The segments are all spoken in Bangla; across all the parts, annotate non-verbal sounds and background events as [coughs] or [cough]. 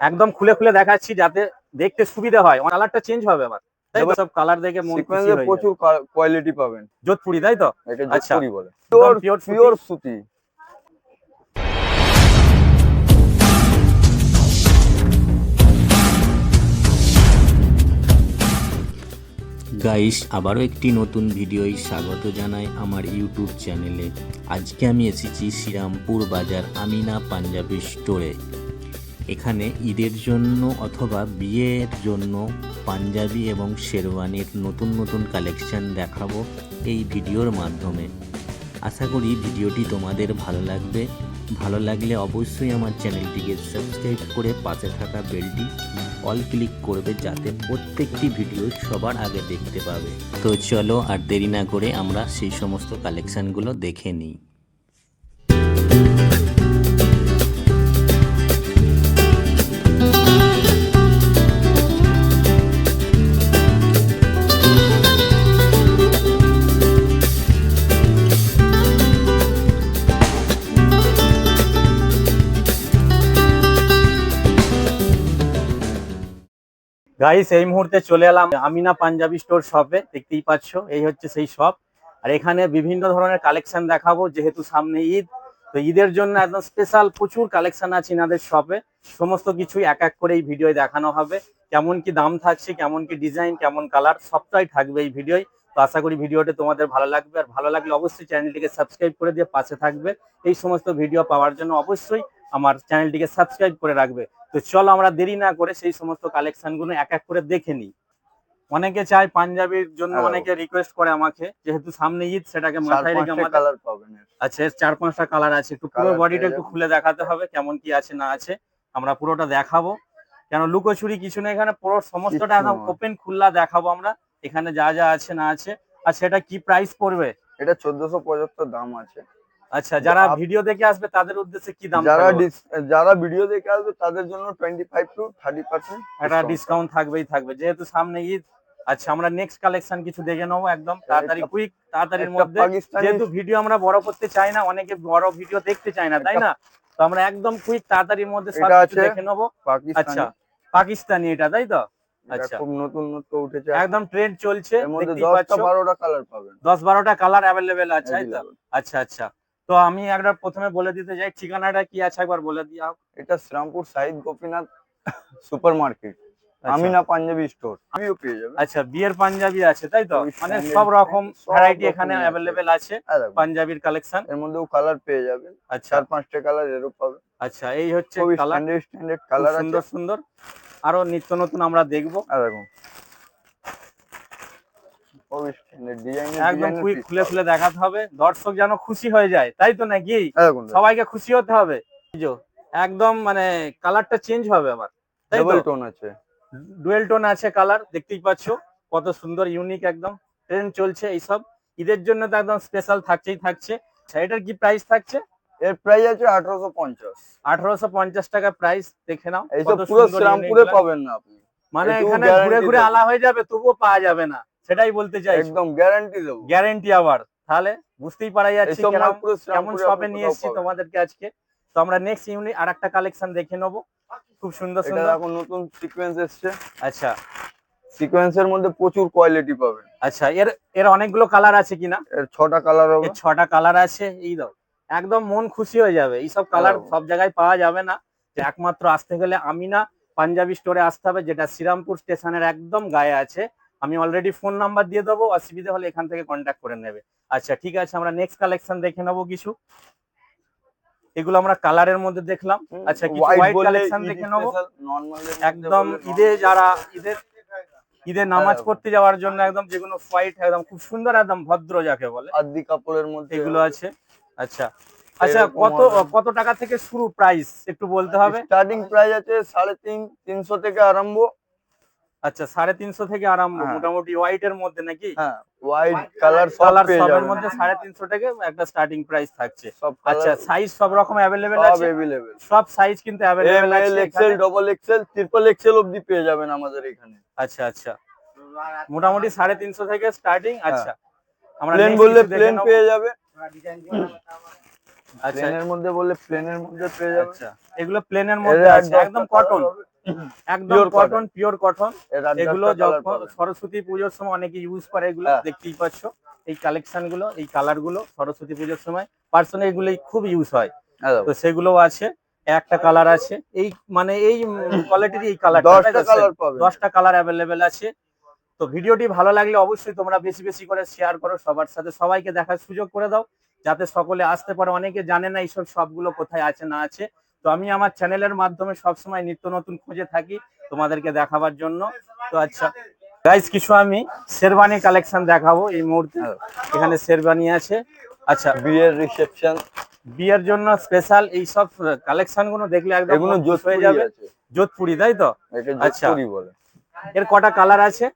একদম খুলে খুলে দেখাচ্ছি যাতে দেখতে সুবিধা হয়। কালারটা চেঞ্জ হবে আবার। সব কালার দেখে মন প্রচুর কোয়ালিটি পাবেন। যোধপুরি তাই তো? আচ্ছা। বলে। পিওর পিওর সুতি। গাইস আবারও একটি নতুন ভিডিওয় স্বাগত জানাই আমার ইউটিউব চ্যানেলে আজকে আমি এসেছি শ্রীরামপুর বাজার আমিনা পাঞ্জাবি স্টোরে এখানে ঈদের জন্য অথবা বিয়ের জন্য পাঞ্জাবি এবং শেরওয়ানির নতুন নতুন কালেকশন দেখাবো এই ভিডিওর মাধ্যমে। আশা করি ভিডিওটি তোমাদের ভালো লাগবে। ভালো লাগলে অবশ্যই আমার চ্যানেলটিকে সাবস্ক্রাইব করে পাশে থাকা বেলটি অল ক্লিক করবে যাতে প্রত্যেকটি ভিডিও সবার আগে দেখতে পাবে। তো চলো আর দেরি না করে আমরা সেই সমস্ত কালেকশানগুলো দেখে নিই। গাইস এই মুহূর্তে চলে এলাম আমিনা পাঞ্জাবি স্টোর শপে দেখতেই পাচ্ছ, এই হচ্ছে সেই শপ আর এখানে বিভিন্ন ধরনের কালেকশন দেখাবো, যেহেতু সামনে ঈদ, তো ঈদের জন্য একদম স্পেশাল প্রচুর কালেকশন আছে ইনাদের শপে সমস্ত কিছুই এক এক করে এই ভিডিও দেখানো হবে। কেমন কি দাম থাকছে, কেমন কি ডিজাইন কেমন কালার সবটাই থাকবে এই ভিডিওয় তো আশা করি ভিডিওটা তোমাদের ভালো লাগবে। আর ভালো লাগলে অবশ্যই চ্যানেলটিকে সাবস্ক্রাইব করে দিয়ে পাশে থাকবে। এই সমস্ত ভিডিও পাওয়ার জন্য অবশ্যই আমার চ্যানেলটিকে সাবস্ক্রাইব করে রাখবে। তো চলো আমরা দেরি না করে সেই সমস্ত কালেকশনগুলো এক এক করে দেখে নিই। অনেকে চায় পাঞ্জাবির জন্য হ্যাঁ। অনেকে রিকোয়েস্ট করে আমাকে যেহেতু সামনে ঈদ সেটাকে মাথায় রেখে আমাদের কালার পাবেন আচ্ছা চার পাঁচটা কালার আছে একটু পুরো বডিটা একটু খুলে দেখাতে হবে কেমন কি আছে না আছে আমরা পুরোটা দেখাবো। কেন লুকোচুরি কিছু না এখানে পুরো সমস্তটা একদম ওপেন খুল্লা দেখাবো আমরা এখানে যা যা আছে না আছে। আর সেটা কি প্রাইস পড়বে? এটা চোদ্দশো পঁচাত্তর দাম আছে। আচ্ছা যারা ভিডিও দেখে আসবে তাদের উদ্দেশ্যে কি দাম যারা যারা ভিডিও দেখে আসবে তাদের জন্য twenty five to thirty percent একটা ডিসকাউন্ট থাকবেই থাকবে। যেহেতু সামনে ঈদ আচ্ছা আমরা নেক্সট কালেকশন কিছু দেখে নেব একদম। তাড়াতাড়ি কুইক তাড়াতাড়ির মধ্যে। যেহেতু ভিডিও আমরা বড় করতে চাই না অনেকে বড় ভিডিও দেখতে চায় না তাই না? তো আমরা একদম কুইক তাড়াতাড়ির মধ্যে সব কিছু দেখে নেব। আচ্ছা পাকিস্তানি এটা তাই তো? আচ্ছা। খুব নতুন নতুন উঠেছে। একদম ট্রেন্ড চলছে এর মধ্যে দেখতেই দশটা পাচ্ছ। বারোটা কালার পাবেন। দশ বারোটা কালার অ্যাভেলেবেল আছে তাই তো? আচ্ছা আচ্ছা। তো আমি একটা প্রথমে বলে দিতে চাই ঠিকানাটা কি আছে একবার বলে দিয়া এটা Srirampur Sahid Gopinath supermarket Amina Punjabi store আমিও পেয়ে যাবেন আচ্ছা বিয়ের পাঞ্জাবি আছে তাই তো? মানে সব রকম ভ্যারাইটি এখানে অ্যাভেলেবেল আছে হ্যাঁ পাঞ্জাবির কালেকশন এর মধ্যেও কালার পেয়ে যাবেন আচ্ছা। চার পাঁচটা কালার এরও পাবেন আচ্ছা এই হচ্ছে কালার স্ট্যান্ডার্ড কালার সুন্দর সুন্দর। আরও নিত্য নতুন আমরা দেখব। আর দেখুন খুবই স্ট্যান্ডার্ড ডিজাইন একদম কুইক খুলে খুলে দেখাতে হবে। দর্শক যেন খুশি হয়ে যায় তাই তো নাকি? সবাইকে খুশি হতে হবে। একদম মানে কালারটা চেঞ্জ হবে আবার তাই টোন আছে। ডুয়েল টোন আছে কালার দেখতেই পাচ্ছো। কত সুন্দর ইউনিক একদম। ট্রেন্ড চলছে এইসব। ঈদের জন্য তো একদম স্পেশাল থাকছেই থাকছে। আচ্ছা, এটার কি প্রাইস থাকছে? এর প্রাইস আছে আঠারোশো পঞ্চাশ। আঠারোশো পঞ্চাশ টাকা প্রাইস দেখে নাও। এইসব পুরো সুন্দর শ্রীরামপুরে unique পাবেন না আপনি। মানে এখানে ঘুরে ঘুরে আলা হয়ে যাবে তবুও পাওয়া যাবে না। সেটাই বলতে চাই। একদম গ্যারান্টি দেবো। গ্যারেন্টি আবার তাহলে বুঝতেই পারা যাচ্ছে কেমন শপে নিয়ে এসেছি তোমাদেরকে আজকে। তো আমরা নেক্সট ইউনিট আর একটা কালেকশন দেখে নেব। খুব সুন্দর সুন্দর। এখন নতুন সিকোয়েন্স এসছে। আচ্ছা। সিকোয়েন্সের মধ্যে প্রচুর কোয়ালিটি পাবেন। আচ্ছা এর এর অনেকগুলো কালার আছে কিনা? এর ছটা কালার হবে। ছটা কালার আছে এই দাও। একদম মন খুশি হয়ে যাবে। এইসব কালার। সব জায়গায় পাওয়া যাবে না। যে একমাত্র আসতে গেলে আমিনা পাঞ্জাবি স্টোরে আসতে হবে যেটা শ্রীরামপুর স্টেশনের একদম গায়ে আছে। আমি অলরেডি ফোন নাম্বার দিয়ে দেবো অসুবিধা হলে এখান থেকে কন্ট্যাক্ট করে নেবে। আচ্ছা ঠিক আছে আমরা নেক্সট কালেকশন দেখে নেব কিছু। এগুলো আমরা কালারের মধ্যে দেখলাম। আচ্ছা কিছু হোয়াইট কালেকশন দেখে নেব। একদম ঈদে যারা ঈদের ঈদে নামাজ হ্যাঁ। পড়তে যাওয়ার জন্য একদম যেগুলো হোয়াইট একদম খুব সুন্দর একদম ভদ্র যাকে বলে। আদি কাপড়ের মধ্যে এগুলো আছে। আচ্ছা আচ্ছা কত কত টাকা থেকে শুরু প্রাইস একটু বলতে হবে। স্টার্টিং প্রাইস আছে সাড়ে তিন তিনশো থেকে আরম্ভ। আচ্ছা সাড়ে তিনশো থেকে আরাম হ্যাঁ। মোটামুটি হোয়াইট এর মধ্যে নাকি? হোয়াইট কালার কালার সবের মধ্যে সাড়ে তিনশো থেকে একটা স্টার্টিং প্রাইস থাকছে। আচ্ছা সাইজ সব রকম অ্যাভেলেবেল আছে? সব সাইজ কিন্তু অ্যাভেলেবেল আছে L XL double XL triple XL অবধি পেয়ে যাবেন আমাদের এখানে। আচ্ছা আচ্ছা। মোটামুটি সাড়ে তিনশো থেকে স্টার্টিং হ্যাঁ। আচ্ছা। আমরা প্লেন বললে প্লেন পেয়ে যাবে। আচ্ছা। প্লেনের মধ্যে বললে প্লেনের মধ্যে পেয়ে যাবে আচ্ছা। এগুলো প্লেনের মধ্যে আছে একদম কটন একদম। কটন পিওর কটন এগুলো যখন। সরস্বতী পুজোর সময় অনেকে ইউজ করে এগুলো হ্যাঁ। দেখতেই পাচ্ছ। এই কালেকশনগুলো এই কালারগুলো সরস্বতী পুজোর সময় পার্সোনাল এগুলো খুব ইউজ হয়। হ্যাঁ। তো সেগুলো আছে একটা কালার আছে। এই মানে এই কোয়ালিটির এই কালার দশটা কালার অ্যাভেলেবেল আছে। তো ভিডিওটি ভালো লাগলে অবশ্যই তোমরা বেশি বেশি করে শেয়ার করো সবার সাথে সবাইকে দেখার সুযোগ করে দাও। যাতে সকলে আসতে পারে। অনেকে জানে না এইসব সবগুলো কোথায় আছে না আছে। তো আমি আমার চ্যানেলের মাধ্যমে সবসময় নিত্য নতুন খুঁজে থাকি তোমাদেরকে দেখাবার জন্য। তো আচ্ছা গাইস কিছু আমি শেরবানি কালেকশন দেখাবো এই মুহূর্তে। এখানে শেরবানি আছে। আচ্ছা বিয়ের রিসেপশন বিয়ের জন্য স্পেশাল এই সব কালেকশনগুলো দেখলে একদম এগুলো খুশ হয়ে যাবে। যোধপুরি তাই তো? আচ্ছা। বলে। এর কটা কালার আছে?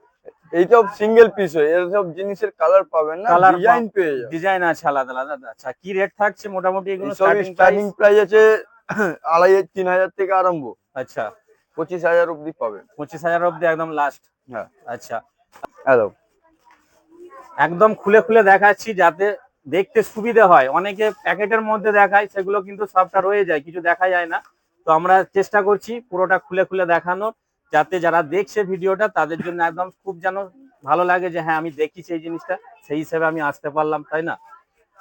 এইসব সিঙ্গেল পিস হয়। এসব জিনিসের কালার পাবেন না ডিজাইন পেয়ে যাবেন। ডিজাইন আছে আলাদা আলাদা। আচ্ছা কি রেট থাকছে মোটামুটি এগুলো স্টার্টিং প্রাইস আছে [coughs] আড়াই তিন হাজার থেকে আরম্ভ। আচ্ছা। পঁচিশ হাজার অব্দি পাবেন। পঁচিশ হাজার অব্দি একদম লাস্ট হ্যাঁ। আচ্ছা। হ্যালো একদম খুলে খুলে দেখাচ্ছি যাতে দেখতে সুবিধা হয়। অনেকে প্যাকেটের মধ্যে দেখায় সেগুলো কিন্তু সবটা রয়ে যায় কিছু দেখা যায় না। তো আমরা চেষ্টা করছি পুরোটা খুলে খুলে দেখানোর যাতে যারা দেখছে ভিডিওটা তাদের জন্য একদম খুব যেন ভালো লাগে যে হ্যাঁ আমি দেখিছি এই জিনিসটা সেই হিসেবে আমি আসতে পারলাম তাই না?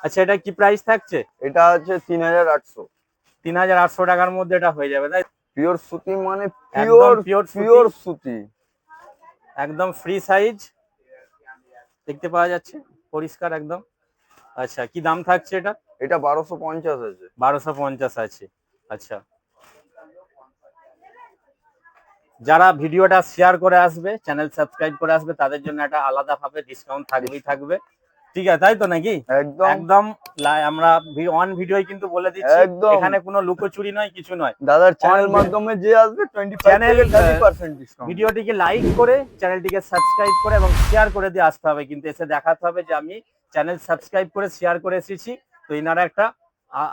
আচ্ছা এটা কি প্রাইস থাকছে? এটা আছে তিন হাজার আটশো। তিন হাজার আটশো টাকার মধ্যে এটা হয়ে যাবে তাই পিওর সুতি মানে পিওর পিওর পিওর সুতি। একদম ফ্রি সাইজ দেখতে পাওয়া যাচ্ছে পরিষ্কার একদম। আচ্ছা কি দাম থাকছে এটা? এটা বারোশো পঞ্চাশ আছে। বারোশো পঞ্চাশ আছে আচ্ছা। যারা ভিডিওটা শেয়ার করে আসবে চ্যানেল সাবস্ক্রাইব করে আসবে তাদের জন্য একটা আলাদা ভাবে ডিসকাউন্ট থাকবেই থাকবে। ঠিক আছে তাই তো নাকি? একদম। একদম আমরা অন ভিডিও কিন্তু বলে দিচ্ছি একদম। এখানে কোনো লুকোচুরি নয় কিছু নয়। দাদার চ্যানেল মাধ্যমে যে আসবে twenty Channel, channel thirty discount ভিডিওটিকে লাইক করে চ্যানেলটিকে সাবস্ক্রাইব করে এবং শেয়ার করে দিয়ে আসতে হবে। কিন্তু এসে দেখাতে হবে যে আমি চ্যানেল সাবস্ক্রাইব করে শেয়ার করে এসেছি। তো এনারা একটা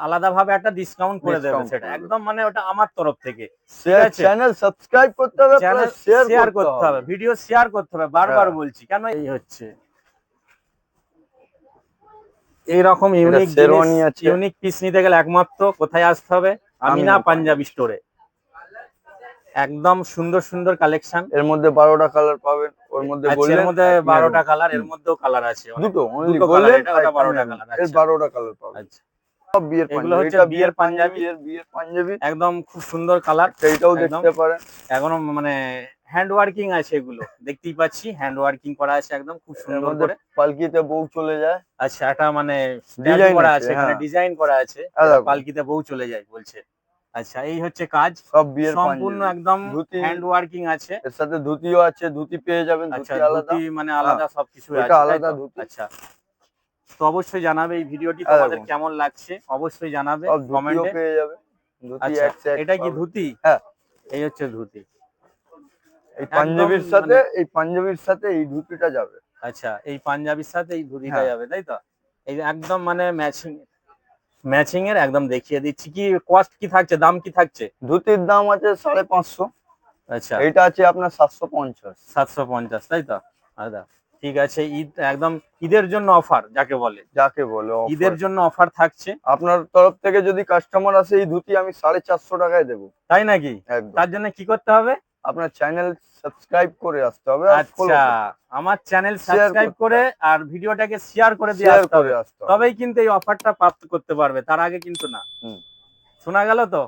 আলাদাভাবে একটা ডিসকাউন্ট করে দেবে সেটা। একদম মানে ওটা আমার তরফ থেকে। চ্যানেল সাবস্ক্রাইব করতে হবে চ্যানেল শেয়ার শেয়ার করতে হবে। ভিডিও শেয়ার করতে হবে বারবার হ্যাঁ। বলছি। কেন এই হচ্ছে? এইরকম ইউনিক শেরওয়ানি আছে। ইউনিক পিস নিতে গেলে একমাত্র কোথায় আসতে হবে? আমিনা পাঞ্জাবি স্টোরে একদম সুন্দর সুন্দর কালেকশন এর মধ্যে বারোটা কালার পাবেন ওর মধ্যে আচ্ছা এর মধ্যে বারোটা কালারের মধ্যেও কালার আছে। দুটো বারোটা দুটো colour, এটা ওটা 12টা এর আচ্ছা। বারোটা কালার পাবেন। আচ্ছা। বিয়ের এগুলো পাঞ্জাবি। হচ্ছে বিয়ের পাঞ্জাবি। বিয়ের বিয়ের পাঞ্জাবি। একদম খুব সুন্দর কালার সেইটাও দেখতে পারেন। এখনও মানে হ্যান্ড ওয়ার্কিং আছে এগুলো দেখতেই পাচ্ছি হ্যান্ড ওয়ার্কিং করা আছে একদম খুব সুন্দর করে। পালকিতে বউ চলে যায়। আচ্ছা এটা মানে Design করা আছে, এখানে হ্যাঁ। ডিজাইন করা আছে পালকিতে বউ চলে যায় বলছে। আচ্ছা এই হচ্ছে কাজ। সব বিয়ের সম্পূর্ণ একদম। হ্যান্ড ওয়ার্কিং আছে। এর সাথে ধুতিও আছে ধুতি পেয়ে যাবেন আচ্ছা ধুতি আলাদা। মানে আলাদা সবকিছু আছে আলাদা ধুতি। আচ্ছা। তো অবশ্যই জানাবে এই ভিডিওটি তোমাদের কেমন লাগছে? অবশ্যই জানাবে কমেন্টে পেয়ে যাবে। ধুতি আচ্ছা এটা কি ধুতি? হ্যাঁ। এই হচ্ছে ধুতি। এই পাঞ্জাবির সাথে মানে- এই পাঞ্জাবির সাথে এই ধুতিটা যাবে। আচ্ছা এই পাঞ্জাবির সাথে এই ধুতিটা হ্যাঁ। যাবে তাই তো? এই একদম মানে ম্যাচিং ম্যাচিং এর একদম দেখিয়ে দিচ্ছি। কি কস্ট কি থাকছে? দাম কি থাকছে? ধুতির দাম আছে সাড়ে পাঁচশো। আচ্ছা। এটা আছে আপনার সাতশো পঞ্চাশ। সাতশো পঞ্চাশ তাই তো? আদা ঠিক আছে ঈদ একদম ঈদের জন্য অফার যাকে বলে। যাকে বলে ঈদের জন্য অফার থাকছে। আপনার তরফ থেকে যদি কাস্টমার আসে এই ধুতি আমি সাড়ে চারশো টাকায় দেবো। তাই নাকি? তার জন্য কি করতে হবে? আপনার চ্যানেল সাবস্ক্রাইব করে আসতে হবে আচ্ছা আমার চ্যানেল সাবস্ক্রাইব করে আর ভিডিওটাকে শেয়ার করে দিয়ে আসতে হবে। তবেই কিন্তু এই অফারটা প্রাপ্ত করতে পারবে তার আগে কিন্তু না। শোনা গেল তো?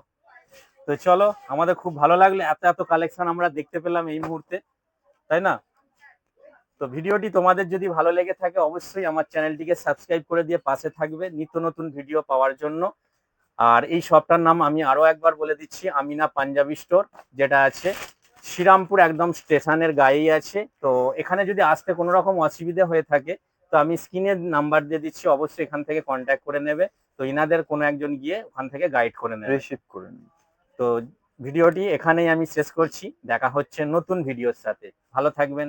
তো চলো আমাদের খুব ভালো লাগল এত এত কালেকশন আমরা দেখতে পেলাম এই মুহূর্তে। তাই না? তো ভিডিওটি তোমাদের যদি ভালো লেগে থাকে অবশ্যই আমার চ্যানেলটিকে সাবস্ক্রাইব করে দিয়ে পাশে থাকবে নিত্য নতুন ভিডিও পাওয়ার জন্য। আর এই শপটার নাম আমি আরও একবার বলে দিচ্ছি আমিনা পাঞ্জাবি স্টোর যেটা আছে শ্রীরামপুর একদম স্টেশনের গায়েই আছে। তো এখানে যদি আসতে কোনো রকম অসুবিধা হয়ে থাকে তো আমি স্ক্রিনের নাম্বার দিয়ে দিচ্ছি অবশ্যই এখান থেকে কন্ট্যাক্ট করে নেবে। তো ইনাদের কোনো একজন গিয়ে ওখান থেকে গাইড করে নেবে। রিসিভ করে নিন তো ভিডিওটি এখানেই আমি শেষ করছি। দেখা হচ্ছে নতুন ভিডিওর সাথে। ভালো থাকবেন।